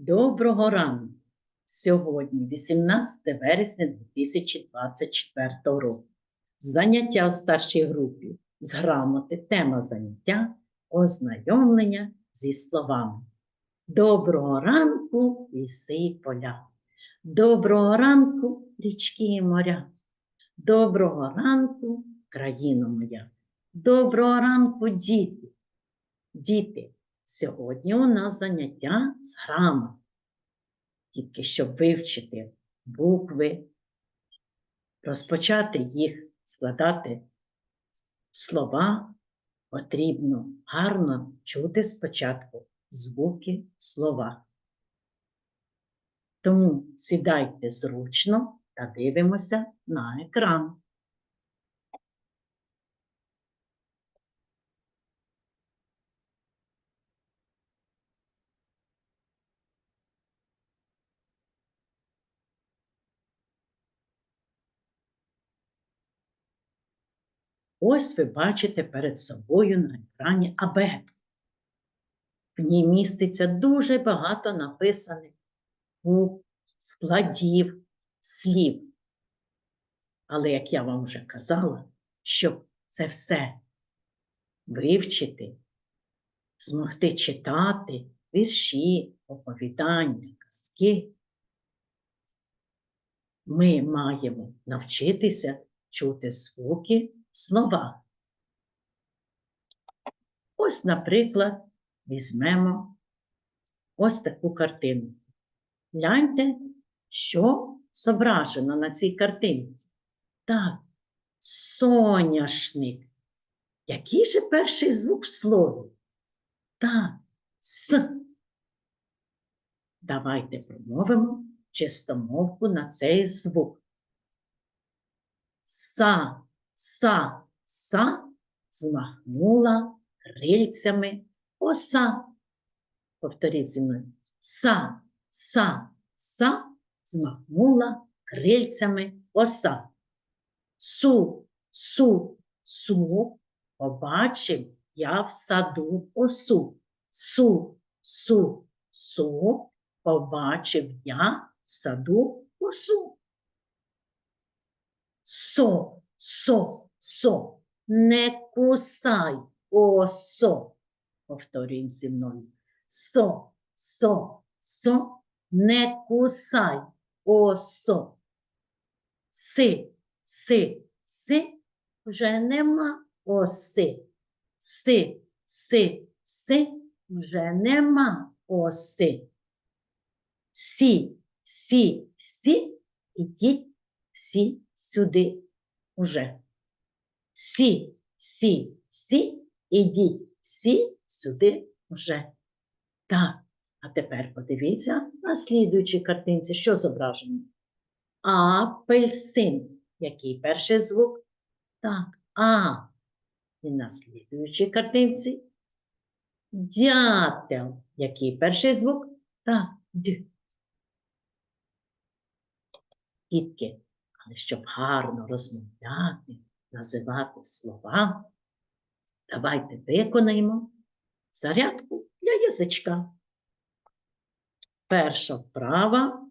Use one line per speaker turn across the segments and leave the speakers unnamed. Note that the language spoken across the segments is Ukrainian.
Доброго ранку! Сьогодні 18 вересня 2024 року. Заняття в старшій групі з грамоти, тема заняття ознайомлення зі словами. Доброго ранку, ліси і поля. Доброго ранку, річки і моря. Доброго ранку, країно моя. Доброго ранку, діти. Діти, Сьогодні у нас заняття з грамот. Тільки щоб вивчити букви, розпочати їх складати слова, потрібно гарно чути спочатку звуки слова. Тому сідайте зручно та дивимося на екран. Ось ви бачите перед собою на екрані абетку. В ній міститься дуже багато написаних букв, складів, слів. Але, як я вам вже казала, щоб це все вивчити, змогти читати вірші, оповідання, казки, ми маємо навчитися чути звуки слова. Ось, наприклад, візьмемо ось таку картину. Гляньте, що зображено на цій картинці. Так, соняшник. Який же перший звук в слові? Так, С. Давайте промовимо чистомовку на цей звук. Са. Са, са змахнула крильцями оса. Повторіть зі мною. Са, са, са змахнула крильцями оса. Су, су, су побачив я в саду осу. Су, су, су побачив я в саду осу. Со, со, со, не кусай, осо. Повторюємо зі мною. Со, со, со, не кусай, осо. Си, си, си, вже нема оси. Си, си, си, вже нема оси. Сі, сі, сі, ідіть всі сюди уже. Сі, сі, сі, ідіть всі сюди вже. Так, а тепер подивіться на слідуючій картинці, що зображено. Апельсин. Який перший звук? Так, А. І на слідуючій картинці. Дятел. Який перший звук? Так, Д. Дітки, але щоб гарно розмовляти, називати слова, давайте виконаємо зарядку для язичка. Перша вправа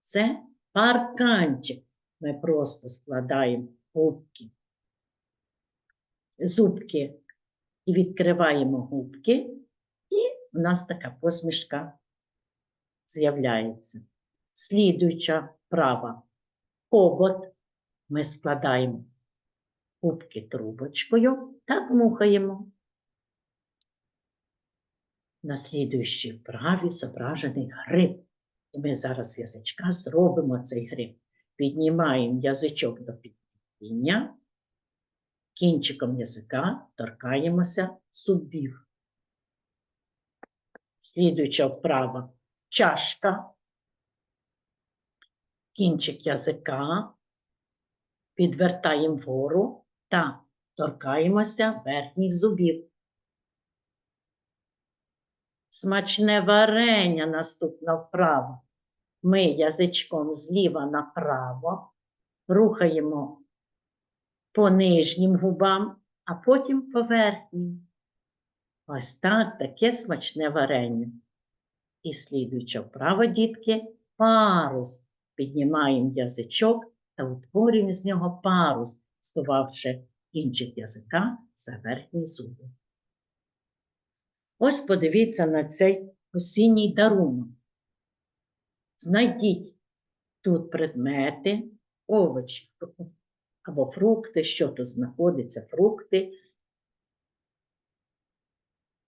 це парканчик. Ми просто складаємо губки, зубки і відкриваємо губки, і у нас така посмішка з'являється. Слідуюча вправа Обод ми складаємо губки трубочкою та дмухаємо. На слідуючій вправі зображений гриб. І ми зараз язичка зробимо цей гриб. Піднімаємо язичок до піднімання, кінчиком язика торкаємося зубів. Слідуюча вправа чашка кінчик язика, підвертаємо вгору та торкаємося верхніх зубів. Смачне варення наступна вправо. Ми язичком зліва направо рухаємо по нижнім губам, а потім по верхнім. Ось так таке смачне варення. І слідуюча вправа, дітки, парус. Піднімаємо язичок та утворюємо з нього парус, сховавши кінчик язика за верхні зуби. Ось подивіться на цей осінній дарунок. Знайдіть тут предмети, овочі або фрукти, що тут знаходиться, фрукти,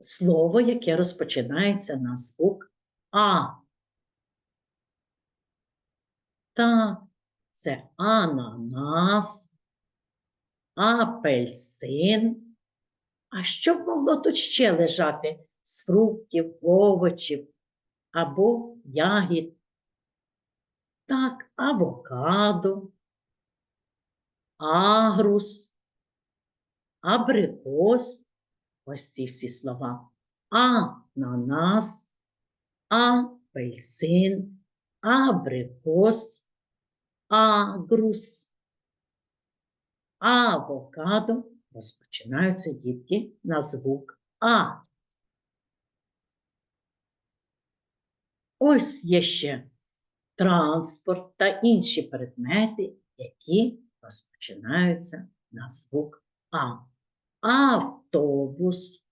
слово, яке розпочинається на звук А. Так, це ананас, апельсин. А що б могло тут ще лежати з фруктів, овочів або ягід? Так, авокадо, агрус, абрикос. Ось ці всі слова. Ананас, апельсин, абрикос, агрус, авокадо розпочинаються дітки на звук А. Ось є ще транспорт та інші предмети, які розпочинаються на звук А. Автобус,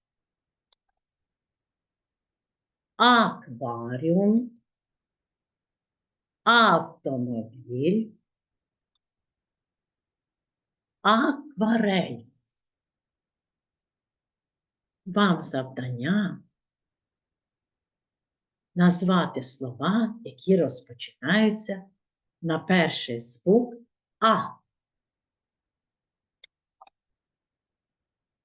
акваріум, автомобіль, акварель. Вам завдання назвати слова, які розпочинаються на перший звук А.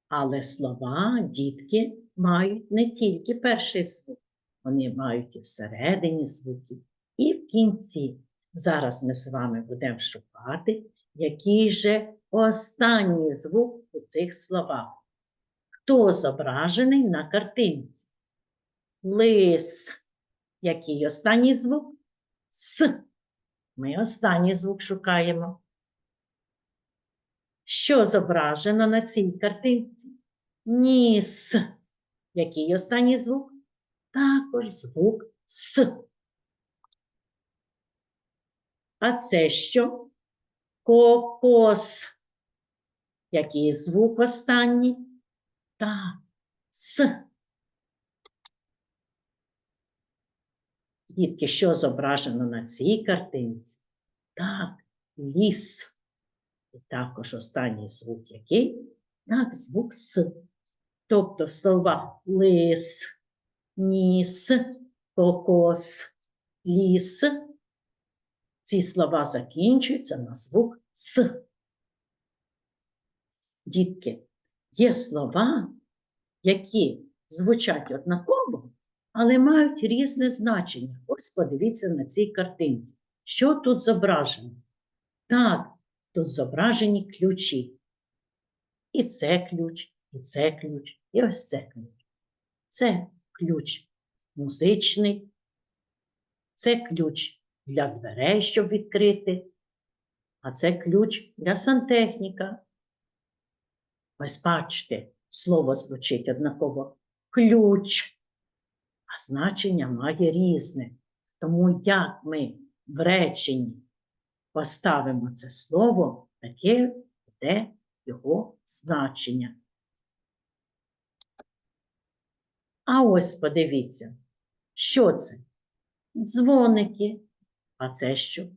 Але слова, дітки, мають не тільки перший звук, вони мають і всередині звуків, кінці. Зараз ми з вами будемо шукати, який же останній звук у цих словах. Хто зображений на картинці? Лис. Який останній звук? С. Ми останній звук шукаємо. Що зображено на цій картинці? Ніс. Який останній звук? Також звук С. А це що? Кокос. Який звук останній? Так, С. Дітки, що зображено на цій картинці? Так, ліс. І також останній звук який? Так, звук С. Тобто в словах лис, ніс, кокос, ліс. Ці слова закінчуються на звук С. Дітки, є слова, які звучать однаково, але мають різне значення. Ось подивіться на цій картинці. Що тут зображено? Так, тут зображені ключі. І це ключ, і це ключ, і ось це ключ. Це ключ музичний, це ключ для дверей, щоб відкрити, а це ключ для сантехніка. Ось бачите, слово звучить однаково ключ, а значення має різне. Тому як ми в реченні поставимо це слово, таке буде його значення. А ось подивіться, що це? Дзвоники. А це що?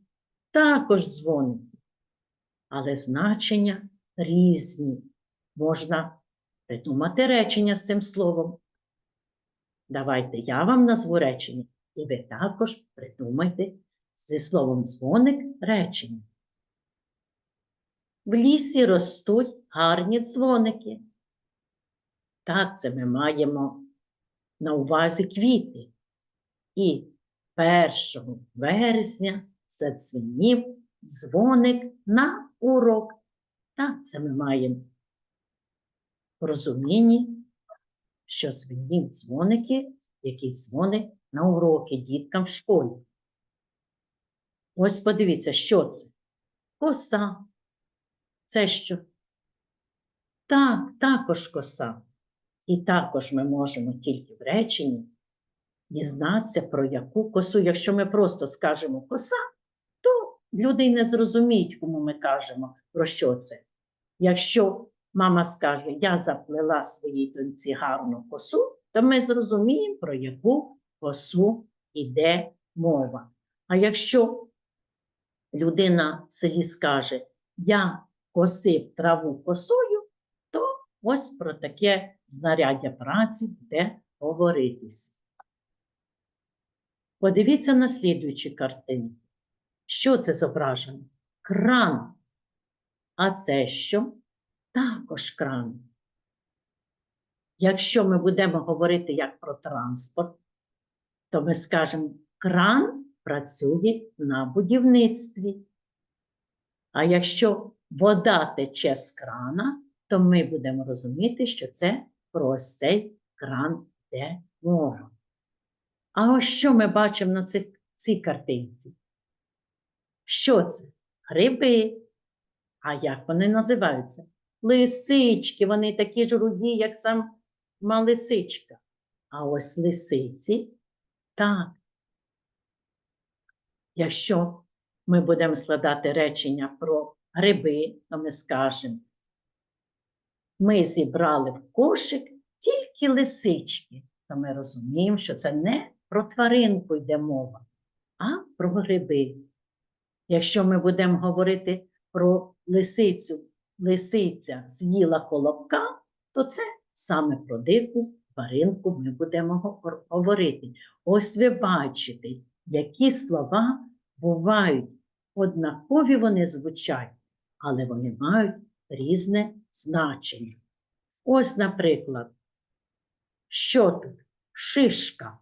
Також дзвоники. Але значення різні. Можна придумати речення з цим словом. Давайте я вам назву речення, і ви також придумайте зі словом дзвоник речення. В лісі ростуть гарні дзвоники. Так, це ми маємо на увазі квіти. І 1 вересня задзвенів дзвоник на урок. Так, це ми маємо в розумінні, що дзвенів дзвоники, які дзвонить на уроки діткам в школі. Ось подивіться, що це? Коса. Це що? Так, також коса. І також ми можемо тільки в реченні дізнатися, про яку косу. Якщо ми просто скажемо коса, то люди й не зрозуміють, кому ми кажемо, про що це. Якщо мама скаже, я заплела своїй доньці гарну косу, то ми зрозуміємо, про яку косу йде мова. А якщо людина в селі скаже, я косив траву косою, то ось про таке знаряддя праці буде говоритись. Подивіться на слідуючі картинки. Що це зображено? Кран. А це що? Також кран. Якщо ми будемо говорити як про транспорт, то ми скажемо, кран працює на будівництві. А якщо вода тече з крана, то ми будемо розуміти, що це про ось цей кран йде мова. А ось що ми бачимо на цих, цій картинці? Що це? Гриби. А як вони називаються? Лисички, вони такі ж руді, як сама лисичка. А ось лисиці так. Якщо ми будемо складати речення про гриби, то ми скажемо, ми зібрали в кошик тільки лисички, то ми розуміємо, що це не про тваринку йде мова, а про гриби. Якщо ми будемо говорити про лисицю, лисиця з'їла колобка, то це саме про дику тваринку ми будемо говорити. Ось ви бачите, які слова бувають однакові вони звучать, але вони мають різне значення. Ось, наприклад, що тут? Шишка.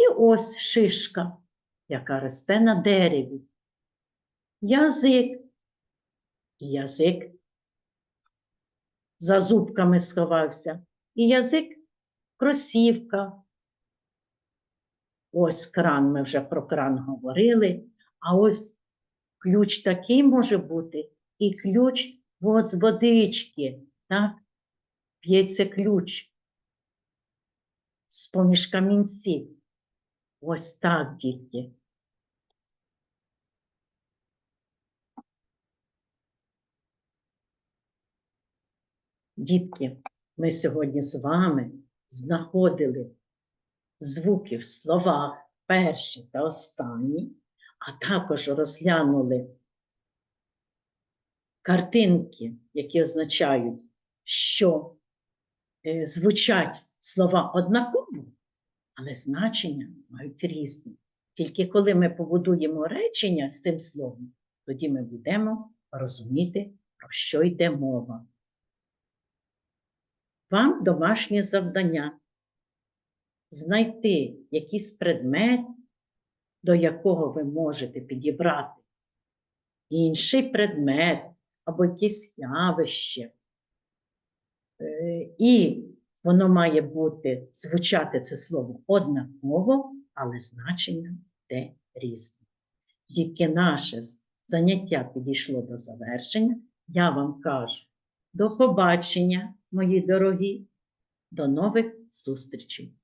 І ось шишка, яка росте на дереві. Язик. Язик за зубками сховався. І язик кросівка. Ось кран, ми вже про кран говорили. А ось ключ такий може бути, і ключ от з водички, так? П'ється ключ з-поміж камінців. Ось так, дітки. Дітки, ми сьогодні з вами знаходили звуки в словах перші та останні, а також розглянули картинки, які означають, що е, звучать слова однаково, але значення мають різні. Тільки коли ми побудуємо речення з цим словом, тоді ми будемо розуміти, про що йде мова. Вам домашнє завдання знайти якийсь предмет, до якого ви можете підібрати інший предмет або якесь явище. Е, І воно має бути, звучати це слово однаково, але значення те різне. Тільки наше заняття підійшло до завершення. Я вам кажу до побачення, мої дорогі, до нових зустрічей!